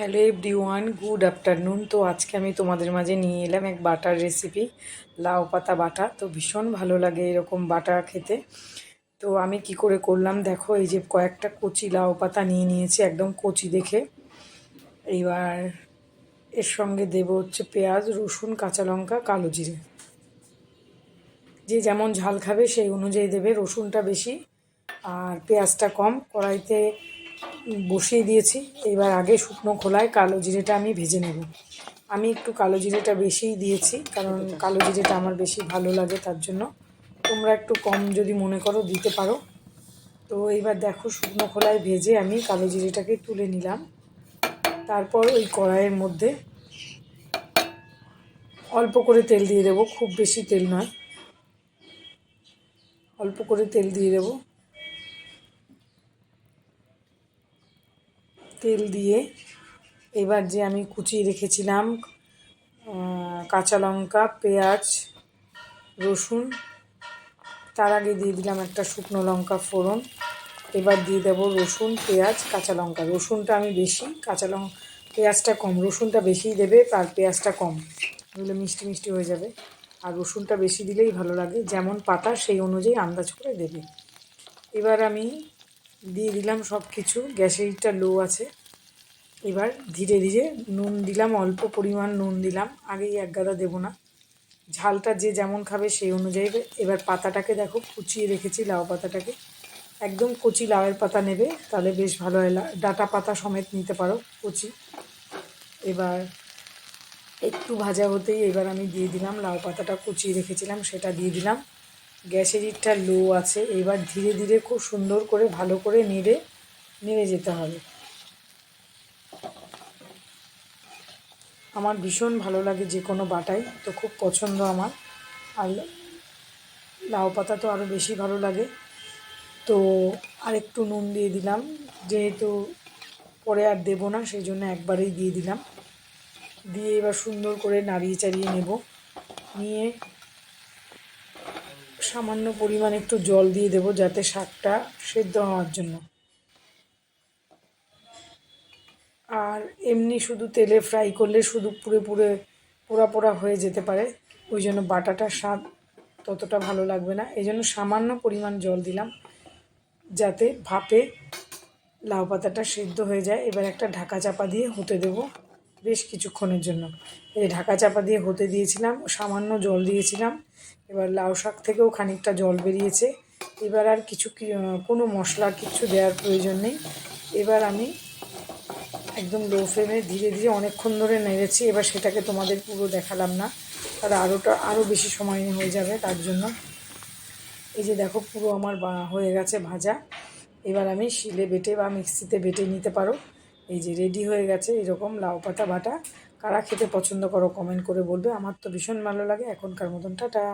Hello everyone good afternoon. তো আজকে আমি তোমাদের মাঝে নিয়ে এলাম এক বাটার রেসিপি, লাউ পাতা বাটা। তো ভীষণ ভালো লাগে এরকম বাটা খেতে। তো আমি কি করে করলাম, দেখো, এই যে কয়েকটা কচি লাউ পাতা নিয়ে নিয়েছি একদম কচি দেখে। এইবার এর সঙ্গে দেব হচ্ছে পেঁয়াজ, রসুন, কাঁচা লঙ্কা, কালো জিরে। যে যেমন ঝাল খাবে সেই অনুযায়ী দেবে রসুনটা বেশি আর পেঁয়াজটা কম। কড়াইতে বসিয়ে দিয়েছি। এবার আগে শুকনো খোলায় কালো জিরেটা আমি ভেজে নেব। আমি একটু কালো জিরেটা বেশিই দিয়েছি, কারণ কালো জিরেটা আমার বেশি ভালো লাগে তার জন্য। তোমরা একটু কম যদি মনে করো দিতে পারো। তো এইবার দেখো শুকনো খোলায় ভেজে আমি কালো জিরেটাকে তুলে নিলাম। তারপর ওই কড়াইয়ের মধ্যে অল্প করে তেল দিয়ে দেবো, খুব বেশি তেল নয়। অল্প করে তেল দিয়ে দেবো। তেল দিয়ে এবার যে আমি কুচিয়ে রেখেছিলাম কাঁচা লঙ্কা, পেঁয়াজ, রসুন, তার আগে দিয়ে দিলাম একটা শুকনো লঙ্কা ফোড়ন। এবার দিয়ে দেবো রসুন, পেঁয়াজ, কাঁচা লঙ্কা। রসুনটা আমি বেশি, কাঁচা লঙ্কা পেঁয়াজটা কম। রসুনটা বেশিই দেবে আর পেঁয়াজটা কম। এগুলো মিষ্টি মিষ্টি হয়ে যাবে। আর রসুনটা বেশি দিলেই ভালো লাগে। যেমন পাতা, সেই অনুযায়ী আন্দাজ করে দেবে। এবার আমি দিয়ে দিলাম সব কিছু গ্যাসেরটা লো আছে। এবার ধীরে ধীরে নুন দিলাম, অল্প পরিমাণ নুন দিলাম। আগেই এক গাদা দেবো না। ঝালটা যে যেমন খাবে সেই অনুযায়ী এবার পাতাটাকে দেখো, কুচিয়ে রেখেছি লাউ পাতাটাকে। একদম কচি লাউয়ের পাতা নেবে, তাহলে বেশ ভালো হয়। ডাটা পাতা সমেত নিতে পারো, কচি। এবার একটু ভাজা হতেই এবার আমি দিয়ে দিলাম, লাউ পাতাটা কুচিয়ে রেখেছিলাম, সেটা দিয়ে দিলাম। গ্যাসের ইটটা লো আছে, এবার ধীরে ধীরে খুব সুন্দর করে ভালো করে নেড়ে নেড়ে যেতে হবে। আমার ভীষণ ভালো লাগে যে কোনো বাটাই, তো খুব পছন্দ আমার। আর লাউ পাতা তো আরও বেশি ভালো লাগে। তো আরেকটু নুন দিয়ে দিলাম, যেহেতু পরে আর দেবো না সেই জন্য একবারেই দিয়ে দিলাম। দিয়ে এবার সুন্দর করে নাড়িয়ে চাড়িয়ে নেব। নিয়ে সামান্য পরিমাণ একটু জল দিয়ে দেবো যাতে শাকটা সেদ্ধ হওয়ার জন্য। আর এমনি শুধু তেলে ফ্রাই করলে শুধু পুরে পুরে পোড়া পোড়া হয়ে যেতে পারে। ওই জন্য বাটাটার স্বাদ ততটা ভালো লাগবে না। এই জন্য সামান্য পরিমাণ জল দিলাম যাতে ভাপে লাউ পাতাটা সেদ্ধ হয়ে যায়। এবার একটা ঢাকা চাপা দিয়ে হতে দেব। বেশ কিছুক্ষণের জন্য। এই ঢাকা চাপা দিয়ে হতে দিয়েছিলাম, সামান্য জল দিয়েছিলাম। এবার লাউ শাক থেকেও খানিকটা জল বেরিয়েছে। এবার আর কিছু কোনো মশলা কিছু দেওয়ার প্রয়োজন নেই। এবার আমি একদম লো ফ্লেমে ধীরে ধীরে অনেকক্ষণ ধরে নেড়েছি। এবার সেটাকে তোমাদের পুরো দেখালাম না। তাহলে আরোটা আরও বেশি সময় হয়ে যাবে তার জন্য। এই যে দেখো, পুরো আমার হয়ে গেছে ভাজা। এবার আমি শিলে বেটে বা মিক্সিতে বেটে নিতে পারো। এই যে রেডি হয়ে গেছে, এরকম লাউ পাতা বাটা। কারা খেতে পছন্দ করো কমেন্ট করে বলবে। আমার তো ভীষণ ভালো লাগে। এখনকার মতন, টাটা।